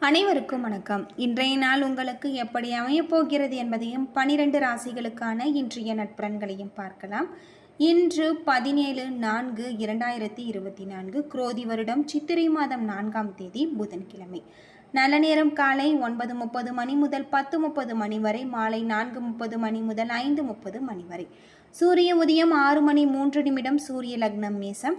அனைவருக்கும் வணக்கம். இன்றைய நாள் உங்களுக்கு எப்படி அமையப் போகிறது என்பதையும் பனிரெண்டு ராசிகளுக்கான இன்றைய நட்பலன்களையும் பார்க்கலாம். இன்று பதினேழு நான்கு இரண்டாயிரத்தி இருபத்தி நான்கு குரோதி வருடம் சித்திரை மாதம் நான்காம் தேதி புதன்கிழமை. நல்ல நேரம் காலை ஒன்பது முப்பது மணி முதல் பத்து முப்பது மணி வரை மாலை நான்கு முப்பது மணி முதல் ஐந்து முப்பது மணி வரை. சூரிய உதயம் ஆறு மணி மூன்று நிமிடம் சூரிய லக்னம் மேசம்.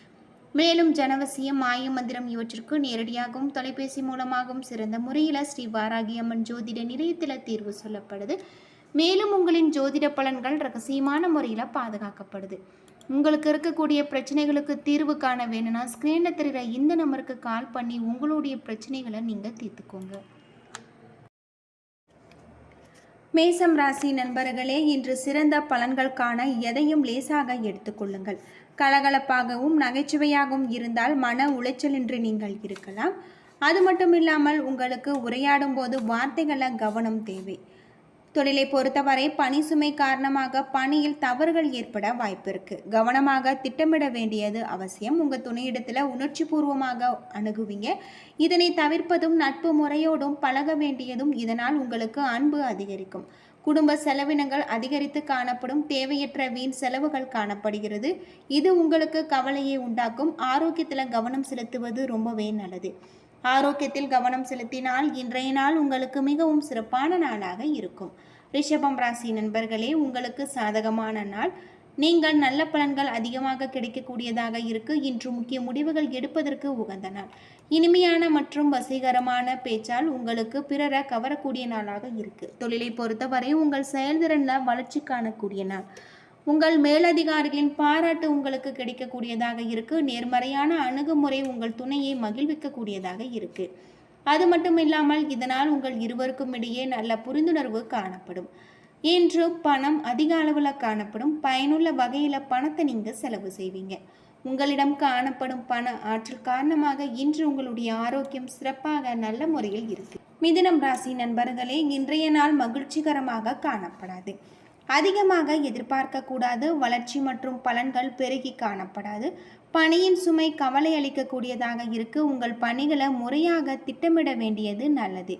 மேலும் ஜனவசியம் மாயமந்திரம் இவற்றிற்கு நேரடியாகவும் தொலைபேசி மூலமாகவும் சிறந்த முறையில் ஸ்ரீ வாராகி அம்மன் ஜோதிட நிலையத்தில் தீர்வு சொல்லப்படுது. மேலும் உங்களின் ஜோதிட பலன்கள் ரகசியமான முறையில் பாதுகாக்கப்படுது. உங்களுக்கு இருக்கக்கூடிய பிரச்சனைகளுக்கு தீர்வு காண வேணும்னா ஸ்க்ரீனில் தெரிகிற இந்த நம்பருக்கு கால் பண்ணி உங்களுடைய பிரச்சனைகளை நீங்கள் தீர்த்துக்கோங்க. மேசம் ராசி நண்பர்களே இன்று சிறந்த பலன்கள் காண எதையும் லேசாக எடுத்துக்கொள்ளுங்கள். கலகலப்பாகவும் நகைச்சுவையாகவும் இருந்தால் மன உளைச்சலின்றி நீங்கள் இருக்கலாம். அது மட்டும் இல்லாமல் உங்களுக்கு உரையாடும் போது வார்த்தைகளை கவனம் தேவை. தொழிலை பொறுத்தவரை பணி சுமை காரணமாக பணியில் தவறுகள் ஏற்பட வாய்ப்பு இருக்கு. கவனமாக திட்டமிட வேண்டியது அவசியம். உங்க துணையிடத்துல உணர்ச்சி பூர்வமாக அணுகுவீங்க. இதனை தவிர்ப்பதும் நட்பு முறையோடும் பழக வேண்டியதும் இதனால் உங்களுக்கு அன்பு அதிகரிக்கும். குடும்ப செலவினங்கள் அதிகரித்து காணப்படும் தேவையற்ற வீண் செலவுகள் காணப்படுகிறது. இது உங்களுக்கு கவலையை உண்டாக்கும். ஆரோக்கியத்தில் கவனம் செலுத்துவது ரொம்பவே நல்லது. ஆரோக்கியத்தில் கவனம் செலுத்தினால் இன்றைய நாள் உங்களுக்கு மிகவும் சிறப்பான நாளாக இருக்கும். ரிஷபம் ராசி நண்பர்களே உங்களுக்கு சாதகமான நாள். நீங்கள் நல்ல பலன்கள் அதிகமாக கிடைக்கக்கூடியதாக இருக்கு. இன்று முக்கிய முடிவுகள் எடுப்பதற்கு உகந்த நாள். இனிமையான மற்றும் வசீகரமான பேச்சால் உங்களுக்கு பிறரை கவரக்கூடிய நாளாக இருக்கு. தொழிலை பொறுத்தவரை உங்கள் செயல்திறன்ல வளர்ச்சி காணக்கூடிய நாள். உங்கள் மேலதிகாரிகளின் பாராட்டு உங்களுக்கு கிடைக்கக்கூடியதாக இருக்கு. நேர்மறையான அணுகுமுறை உங்கள் துணையை மகிழ்விக்கக்கூடியதாக இருக்கு. அது மட்டும் இல்லாமல் இதனால் உங்கள் இருவருக்கும் இடையே நல்ல புரிந்துணர்வு காணப்படும். இன்று பணம் அதிக அளவில் காணப்படும். பயனுள்ள வகையில் பணத்தை நீங்கள் செலவு செய்வீங்க. உங்களிடம் காணப்படும் பண ஆற்றல் காரணமாக இன்று உங்களுடைய ஆரோக்கியம் சிறப்பாக நல்ல முறையில் இருக்கு. மிதுனம் ராசி நண்பர்களே இன்றைய நாள் மகிழ்ச்சிகரமாக காணப்படாது. அதிகமாக எதிர்பார்க்கக்கூடாது வளர்ச்சி மற்றும் பலன்கள் பெருகி காணப்படாது. பணியின் சுமை கவலை அளிக்கக்கூடியதாக இருக்கு. உங்கள் பணிகளை முறையாக திட்டமிட வேண்டியது நல்லது.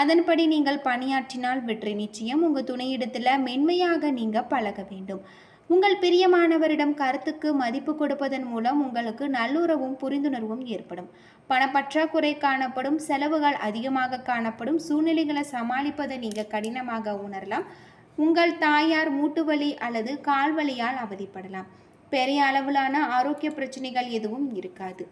அதன்படி நீங்கள் பணியாற்றினால் வெற்றி நிச்சயம். உங்கள் துணையிடத்தில் மென்மையாக நீங்கள் பழக வேண்டும். உங்கள் பிரியமானவரிடம் கருத்துக்கு மதிப்பு கொடுப்பதன் மூலம் உங்களுக்கு நல்லுறவும் புரிந்துணர்வும் ஏற்படும். பணப்பற்றாக்குறை காணப்படும் செலவுகள் அதிகமாக காணப்படும் சூழ்நிலைகளை சமாளிப்பதை நீங்கள் கடினமாக உணரலாம். உங்கள் தாயார் மூட்டுவலி அல்லது கால்வலியால் அவதிப்படலாம். பெரிய அளவிலான ஆரோக்கிய பிரச்சனைகள் எதுவும் இருக்காது.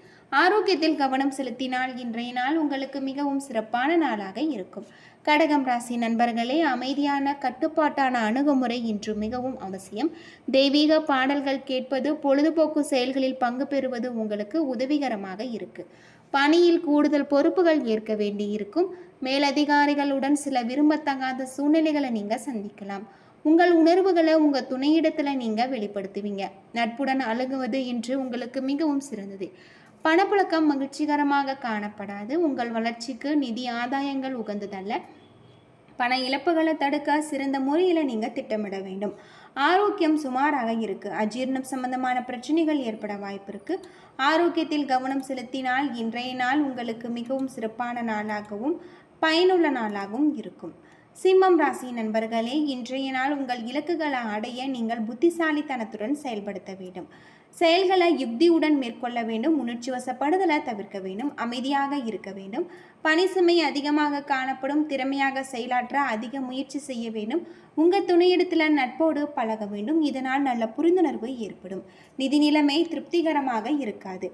ஆரோக்கியத்தில் கவனம் செலுத்தினால் இன்றைய நாள் உங்களுக்கு மிகவும் சிறப்பான நாளாக இருக்கும். கடகம் ராசி நண்பர்களே அமைதியான கட்டுப்பாட்டான அணுகுமுறை இன்று மிகவும் அவசியம். தெய்வீக பாடல்கள் கேட்பது பொழுதுபோக்கு செயல்களில் பங்கு பெறுவது உங்களுக்கு உதவிகரமாக இருக்கு. பணியில் கூடுதல் பொறுப்புகள் ஏற்க வேண்டியிருக்கும். மேலதிகாரிகளுடன் சில விரும்பத்தகாத சூழ்நிலைகளை நீங்கள் சந்திக்கலாம். உங்கள் உணர்வுகளை உங்கள் துணையிடத்தில் நீங்கள் வெளிப்படுத்துவீங்க. நட்புடன் அழுகுவது இன்று உங்களுக்கு மிகவும் சிறந்தது. பணப்புழக்கம் மகிழ்ச்சிகரமாக காணப்படாது. உங்கள் வளர்ச்சிக்கு நிதி ஆதாயங்கள் உகந்ததல்ல. பண இழப்புகளை தடுக்க சிறந்த முறையில் நீங்கள் திட்டமிட வேண்டும். ஆரோக்கியம் சுமாராக இருக்குது அஜீர்ணம் சம்பந்தமான பிரச்சனைகள் ஏற்பட வாய்ப்பு இருக்குது ஆரோக்கியத்தில் கவனம் செலுத்தினால் இன்றைய நாள் உங்களுக்கு மிகவும் சிறப்பான நாளாகவும் பயனுள்ள நாளாகவும் இருக்கும். சிம்மம் ராசி நண்பர்களே இன்றைய நாள் உங்கள் இலக்குகளை அடைய நீங்கள் புத்திசாலித்தனத்துடன் செயல்படுத்த வேண்டும். செயல்களை யுக்தியுடன் மேற்கொள்ள வேண்டும் உணர்ச்சி வசப்படுதலை தவிர்க்க வேண்டும் அமைதியாக இருக்க வேண்டும். பணி சுமை அதிகமாக காணப்படும் திறமையாக செயலாற்ற அதிக முயற்சி செய்ய வேண்டும். உங்கள் துணையிடத்தில் நட்போடு பழக வேண்டும். இதனால் நல்ல புரிந்துணர்வு ஏற்படும். நிதி நிலைமை திருப்திகரமாக இருக்காது.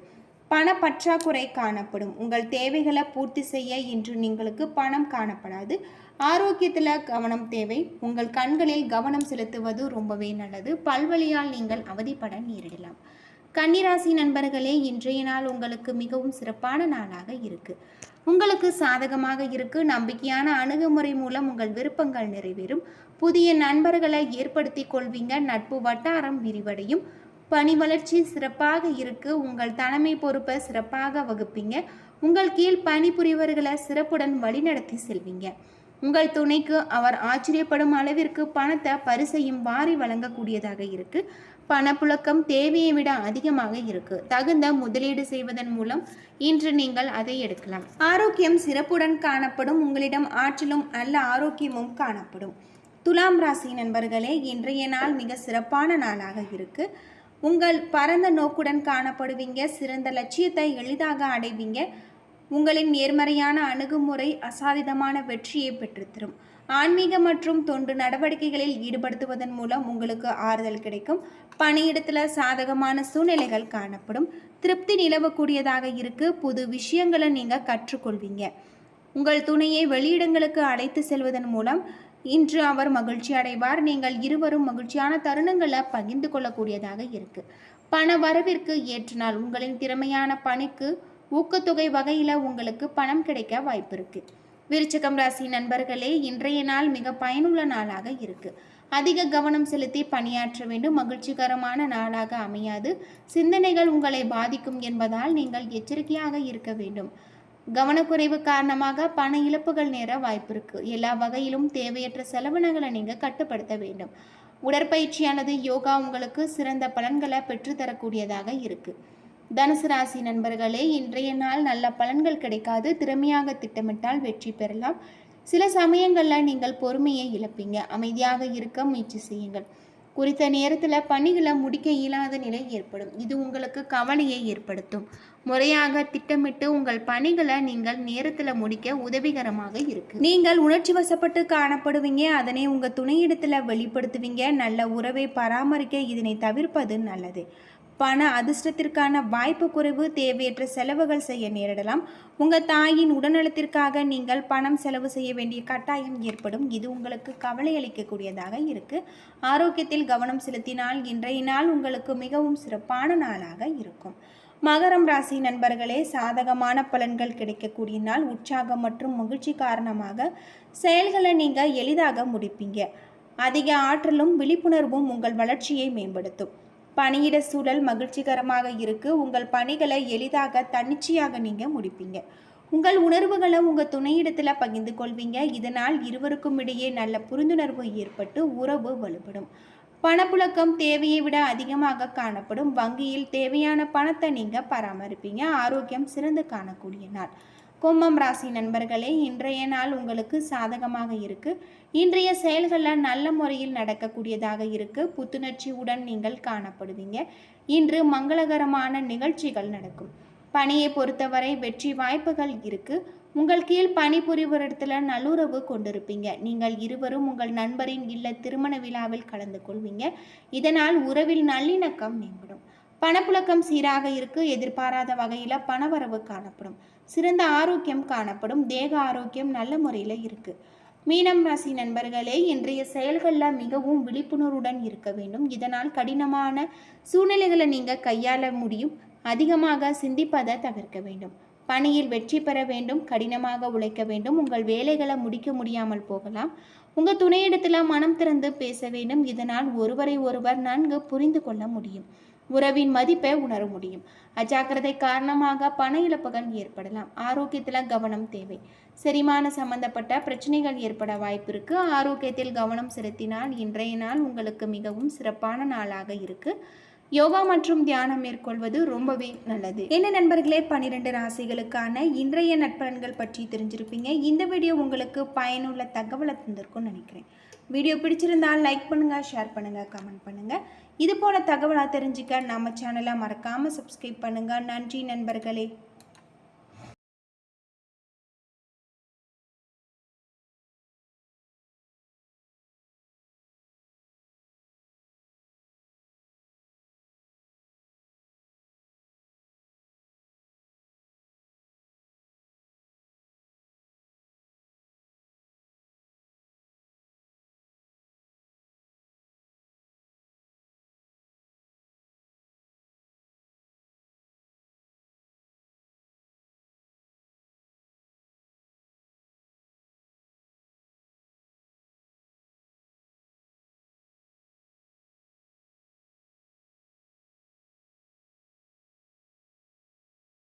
பண பற்றாக்குறை காணப்படும். உங்கள் தேவைகளை பூர்த்தி செய்ய இன்று நீங்களுக்கு பணம் காணப்படாது. ஆரோக்கியத்தில் கவனம் தேவை. உங்கள் கண்களில் கவனம் செலுத்துவது ரொம்பவே நல்லது. பல்வழியால் நீங்கள் அவதிப்பட நேரிடலாம். கன்னிராசி நண்பர்களே இன்றைய நாள் உங்களுக்கு மிகவும் சிறப்பான நாளாக இருக்கு. உங்களுக்கு சாதகமாக இருக்கு. நம்பிக்கையான அணுகுமுறை மூலம் உங்கள் விருப்பங்கள் நிறைவேறும். புதிய நண்பர்களை ஏற்படுத்தி கொள்வீங்க. நட்பு வட்டாரம் விரிவடையும். பணி வளர்ச்சி சிறப்பாக இருக்கு. உங்கள் தலைமை பொறுப்பை சிறப்பாக வகுப்பீங்க. உங்கள் கீழ் பணிபுரிவர்களை சிறப்புடன் வழிநடத்தி செல்வீங்க. உங்கள் துணைக்கு அவர் ஆச்சரியப்படும் அளவிற்கு பணத்தை பரிசையும் வாரி வழங்கக்கூடியதாக இருக்கு. பணப்புழக்கம் தேவையை விட அதிகமாக இருக்கு. தகுந்த முதலீடு செய்வதன் மூலம் இன்று நீங்கள் அதை எடுக்கலாம். ஆரோக்கியம் சிறப்புடன் காணப்படும் உங்களிடம் ஆற்றலும் நல்ல ஆரோக்கியமும் காணப்படும். துலாம் ராசி நண்பர்களே இன்றைய நாள் மிக சிறப்பான நாளாக இருக்கு. உங்கள் பரந்த நோக்குடன் காணப்படுவீங்க சிறந்த லட்சியத்தை எளிதாக அடைவீங்க. உங்களின் நேர்மறையான அணுகுமுறை அசாதிதமான வெற்றியை பெற்றுத்தரும். ஆன்மீக மற்றும் தொண்டு நடவடிக்கைகளில் ஈடுபடுத்துவதன் மூலம் உங்களுக்கு ஆறுதல் கிடைக்கும். பணியிடத்தில் சாதகமான சூழ்நிலைகள் காணப்படும். திருப்தி நிலவக்கூடியதாக இருக்கு. புது விஷயங்களை நீங்கள் கற்றுக்கொள்வீங்க. உங்கள் துணையை வெளியிடங்களுக்கு அழைத்து செல்வதன் மூலம் இன்று அவர் மகிழ்ச்சி அடைவார். நீங்கள் இருவரும் மகிழ்ச்சியான தருணங்களை பகிர்ந்து கொள்ளக்கூடியதாக இருக்கு. பண வரவிற்கு ஏற்றினால் உங்களின் திறமையான பணிக்கு ஊக்கத்தொகை வகையில் உங்களுக்கு பணம் கிடைக்க வாய்ப்பு இருக்கு. விருச்சகம் ராசி நண்பர்களே இன்றைய நாள் மிக பயனுள்ள நாளாக இருக்கு. அதிக கவனம் செலுத்தி பணியாற்ற வேண்டும். மகிழ்ச்சிகரமான நாளாக அமையாது. சிந்தனைகள் உங்களை பாதிக்கும் என்பதால் நீங்கள் எச்சரிக்கையாக இருக்க வேண்டும். கவனக்குறைவு காரணமாக பண இழப்புகள் நேர வாய்ப்பு இருக்கு. எல்லா வகையிலும் தேவையற்ற செலவினங்களை நீங்கள் கட்டுப்படுத்த வேண்டும். உடற்பயிற்சியானது யோகா உங்களுக்கு சிறந்த பலன்களை பெற்றுத்தரக்கூடியதாக இருக்குது தனுசு ராசி நண்பர்களே இன்றைய நாள் நல்ல பலன்கள் கிடைக்காது. திறமையாக திட்டமிட்டால் வெற்றி பெறலாம். சில சமயங்களில் நீங்கள் பொறுமையை இழப்பீங்க. அமைதியாக இருக்க முயற்சி செய்யுங்கள். குறித்த நேரத்தில் பணிகளை முடிக்க இயலாத நிலை ஏற்படும். இது உங்களுக்கு கவலையை ஏற்படுத்தும். முறையாக திட்டமிட்டு உங்கள் பணிகளை நீங்கள் நேரத்தில் முடிக்க உதவிகரமாக இருக்கு. நீங்கள் உணர்ச்சி வசப்பட்டு காணப்படுவீங்க. அதனை உங்கள் துணையிடத்தில் வெளிப்படுத்துவீங்க. நல்ல உறவை பராமரிக்க இதனை தவிர்ப்பது நல்லது. பண அதிர்ஷ்டத்திற்கான வாய்ப்பு குறைவு தேவையற்ற செலவுகள் செய்ய நேரிடலாம். உங்கள் தாயின் உடல்நலத்திற்காக நீங்கள் பணம் செலவு செய்ய வேண்டிய கட்டாயம் ஏற்படும். இது உங்களுக்கு கவலை அளிக்கக்கூடியதாக இருக்கு. ஆரோக்கியத்தில் கவனம் செலுத்தினால் இன்றைய நாள் உங்களுக்கு மிகவும் சிறப்பான நாளாக இருக்கும். மகரம் ராசி நண்பர்களே சாதகமான பலன்கள் கிடைக்கக்கூடிய நாள். உற்சாகம் மற்றும் மகிழ்ச்சி காரணமாக செயல்களை நீங்கள் எளிதாக முடிப்பீங்க. அதிக ஆற்றலும் விழிப்புணர்வும் உங்கள் வளர்ச்சியை மேம்படுத்தும். பணியிட சூழல் மகிழ்ச்சிகரமாக இருக்குது உங்கள் பணிகளை எளிதாக தன்னிச்சையாக நீங்கள் முடிப்பீங்க. உங்கள் உணர்வுகளை உங்கள் துணையிடத்தில் பகிர்ந்து கொள்வீங்க. இதனால் இருவருக்கும் இடையே நல்ல புரிந்துணர்வு ஏற்பட்டு உறவு வலுப்படும். பணப்புழக்கம் தேவையை விட அதிகமாக காணப்படும். வங்கியில் தேவையான பணத்தை நீங்கள் பராமரிப்பீங்க. ஆரோக்கியம் சிறந்து காணக்கூடிய நாள். கும்பம் ராசி நண்பர்களே இன்றைய நாள் உங்களுக்கு சாதகமாக இருக்கு. இன்றைய செயல்களில் நல்ல முறையில் நடக்கக்கூடியதாக இருக்கு. புத்துணர்ச்சியுடன் நீங்கள் காணப்படுவீங்க. இன்று மங்களகரமான நிகழ்ச்சிகள் நடக்கும். பணியை பொறுத்தவரை வெற்றி வாய்ப்புகள் இருக்கு. உங்கள் கீழ் பணிபுரிவரிடத்துல நல்லுறவு கொண்டிருப்பீங்க. நீங்கள் இருவரும் உங்கள் நண்பரின் இல்ல திருமண விழாவில் கலந்து கொள்வீங்க. இதனால் உறவில் நல்லிணக்கம் மேம்படும். பணப்புழக்கம் சீராக இருக்கு. எதிர்பாராத வகையில் பணவரவு காணப்படும். சிறந்த ஆரோக்கியம் காணப்படும் தேக ஆரோக்கியம் நல்ல முறையில் இருக்குது மீனம் ராசி நண்பர்களே இன்றைய செயல்களில் மிகவும் விழிப்புணர்வுடன் இருக்க வேண்டும். இதனால் கடினமான சூழ்நிலைகளை நீங்கள் கையாள முடியும். அதிகமாக சிந்திப்பதை தவிர்க்க வேண்டும். பணியில் வெற்றி பெற வேண்டும் கடினமாக உழைக்க வேண்டும். உங்கள் வேலைகளை முடிக்க முடியாமல் போகலாம். உங்கள் துணையிடத்தில் மனம் திறந்து பேச வேண்டும். இதனால் ஒருவரை ஒருவர் நன்கு புரிந்து கொள்ள முடியும். உறவின் மதிப்பை உணர முடியும். அஜாக்கிரதை காரணமாக பண இழப்புகள் ஏற்படலாம். ஆரோக்கியத்தில் கவனம் தேவை. செரிமான சம்பந்தப்பட்ட பிரச்சனைகள் ஏற்பட வாய்ப்பிருக்கு ஆரோக்கியத்தில் கவனம் செலுத்தினால் இன்றைய நாள் உங்களுக்கு மிகவும் சிறப்பான நாளாக இருக்கு. யோகா மற்றும் தியானம் மேற்கொள்வது ரொம்பவே நல்லது. என்ன நண்பர்களே? பன்னிரெண்டு ராசிகளுக்கான இன்றைய நட்பலன்கள் பற்றி தெரிஞ்சிருப்பீங்க. இந்த வீடியோ உங்களுக்கு பயனுள்ள தகவலை தந்திருக்கும்னு நினைக்கிறேன். வீடியோ பிடிச்சிருந்தால் லைக் பண்ணுங்கள் ஷேர் பண்ணுங்கள் கமெண்ட் பண்ணுங்கள் இது போல தகவலாக தெரிஞ்சுக்க நம்ம சேனலை மறக்காமல் சப்ஸ்கிரைப் பண்ணுங்கள் நன்றி நண்பர்களே.